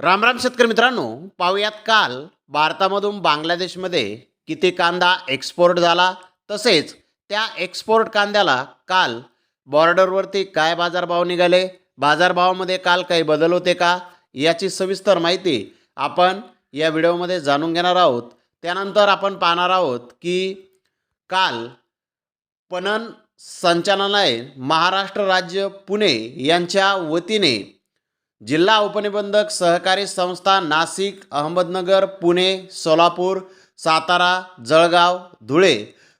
राम राम शेतकरी मित्रांनो पाहूयात काल भारतामधून बांगलादेशमध्ये किती कांदा एक्सपोर्ट झाला तसेच त्या एक्सपोर्ट कांद्याला काल बॉर्डरवरती काय बाजारभाव निघाले बाजारभावामध्ये काल काही बदल होते का याची सविस्तर माहिती आपण या व्हिडिओमध्ये जाणून घेणार आहोत. त्यानंतर आपण पाहणार आहोत की काल पणन संचालनालय महाराष्ट्र राज्य पुणे यांच्या वतीने जिल्हा उपनिबंधक सहकारी संस्था नाशिक अहमदनगर पुणे सोलापूर सातारा जळगाव धुळे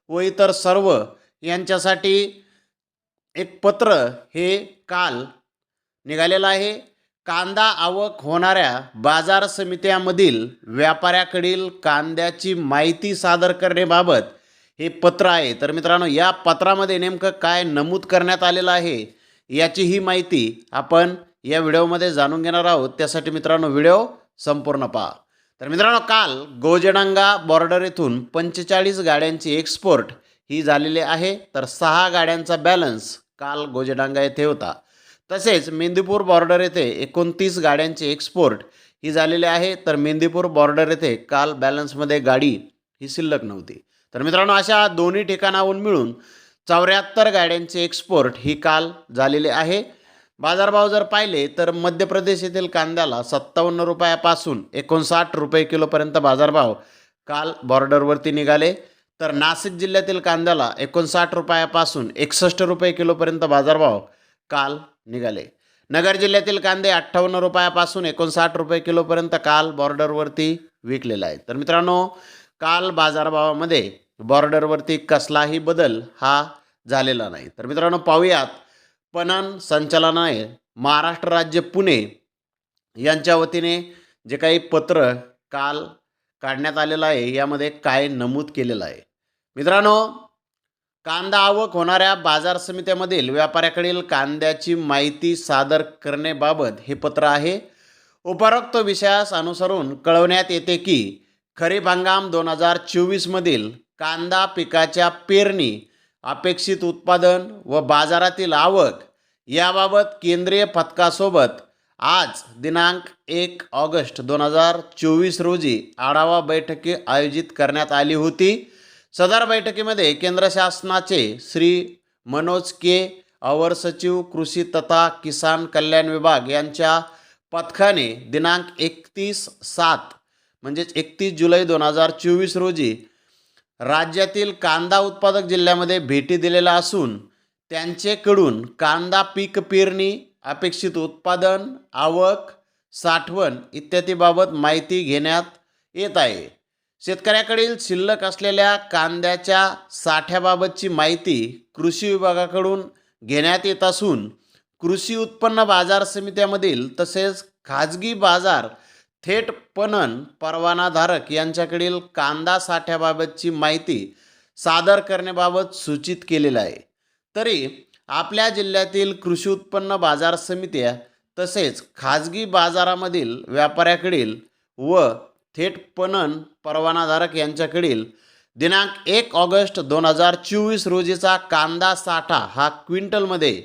व इतर सर्व यांच्यासाठी एक पत्र हे काल निघालेलं आहे. कांदा आवक होणाऱ्या बाजार समित्यामधील व्यापाऱ्याकडील कांद्याची माहिती सादर करण्याबाबत हे पत्र आहे. तर मित्रांनो या पत्रामध्ये नेमकं काय नमूद करण्यात आलेलं आहे याची ही माहिती आपण या व्हिडिओमध्ये जाणून घेणार आहोत. त्यासाठी मित्रांनो व्हिडिओ संपूर्ण पहा. तर मित्रांनो काल गोजडांगा बॉर्डर येथून पंचेचाळीस गाड्यांची एक्सपोर्ट ही झालेली आहे. तर सहा गाड्यांचा बॅलन्स काल गोजडांगा येथे होता. तसेच मेंदीपूर बॉर्डर येथे एकोणतीस गाड्यांची एक्सपोर्ट ही झालेली आहे. तर मेंदीपूर बॉर्डर येथे काल बॅलन्समध्ये गाडी ही शिल्लक नव्हती. तर मित्रांनो अशा दोन्ही ठिकाणाहून मिळून चौऱ्याहत्तर गाड्यांची एक्सपोर्ट ही काल झालेली आहे. बाजारभाव जर पाहिले तर मध्य प्रदेश येथील कांद्याला सत्तावन्न रुपयापासून एकोणसाठ रुपये किलोपर्यंत बाजारभाव काल बॉर्डरवरती निघाले. तर नाशिक जिल्ह्यातील कांद्याला एकोणसाठ रुपयापासून एकसष्ट रुपये किलोपर्यंत बाजारभाव काल निघाले. नगर जिल्ह्यातील कांदे अठ्ठावन्न रुपयापासून एकोणसाठ रुपये किलोपर्यंत काल बॉर्डरवरती विकलेला आहे तर मित्रांनो काल बाजारभावामध्ये बॉर्डरवरती कसलाही बदल हा झालेला नाही. तर मित्रांनो पाहूयात पणन संचालनालय महाराष्ट्र राज्य पुणे यांच्या वतीने जे काही पत्र काल काढण्यात आलेलं आहे यामध्ये काय नमूद केलेलं आहे. मित्रांनो कांदा आवक होणाऱ्या बाजार समित्यामधील व्यापाऱ्याकडील कांद्याची माहिती सादर करण्याबाबत हे पत्र आहे. उपरोक्त विषयास अनुसरून कळवण्यात येते की खरीप हंगाम दोन हजार चोवीसमधील कांदा पिकाच्या पेरणी अपेक्षित उत्पादन व बाजारातील आवक याबाबत केंद्रीय पथकासोबत आज दिनांक एक ऑगस्ट दोन हजार चोवीस रोजी आढावा बैठकी आयोजित करण्यात आली होती. सदर बैठकीमध्ये केंद्र शासनाचे श्री मनोज के. अवर सचिव कृषी तथा किसान कल्याण विभाग यांच्या पथकाने दिनांक एकतीस सात म्हणजेच एकतीस जुलै दोन हजार चोवीस रोजी राज्यातील कांदा उत्पादक जिल्ह्यामध्ये भेटी दिलेल्या असून त्यांचेकडून कांदा पीक पेरणी अपेक्षित उत्पादन आवक साठवण इत्यादीबाबत माहिती घेण्यात येत आहे. शेतकऱ्याकडील शिल्लक असलेल्या कांद्याच्या साठ्याबाबतची माहिती कृषी विभागाकडून घेण्यात येत असून कृषी उत्पन्न बाजार समित्यामधील तसेच खाजगी बाजार थेट पणन परवानाधारक यांच्याकडील कांदा साठ्याबाबतची माहिती सादर करण्याबाबत सूचित केलेलं आहे. तरी आपल्या जिल्ह्यातील कृषी उत्पन्न बाजार समित्या तसेच खाजगी बाजारामधील व्यापाऱ्याकडील व थेट पणन परवानाधारक यांच्याकडील दिनांक एक ऑगस्ट दोन हजार चोवीस रोजीचा कांदा साठा हा क्विंटलमध्ये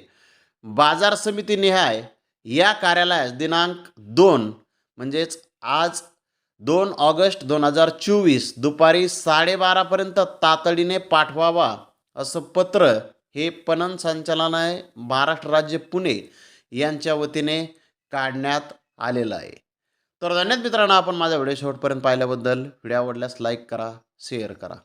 बाजार समिती निहाय या कार्यालयास दिनांक दोन म्हणजेच आज दोन ऑगस्ट दोन हजार चोवीस दुपारी साडेबारापर्यंत तातडीने पाठवावा असं पत्र हे पणन संचालनालय महाराष्ट्र राज्य पुणे यांच्या वतीने काढण्यात आलेलं आहे. तर धन्यवाद मित्रांनो आपण माझा व्हिडिओ शेवटपर्यंत पाहिल्याबद्दल. व्हिडिओ आवडल्यास लाईक करा शेअर करा.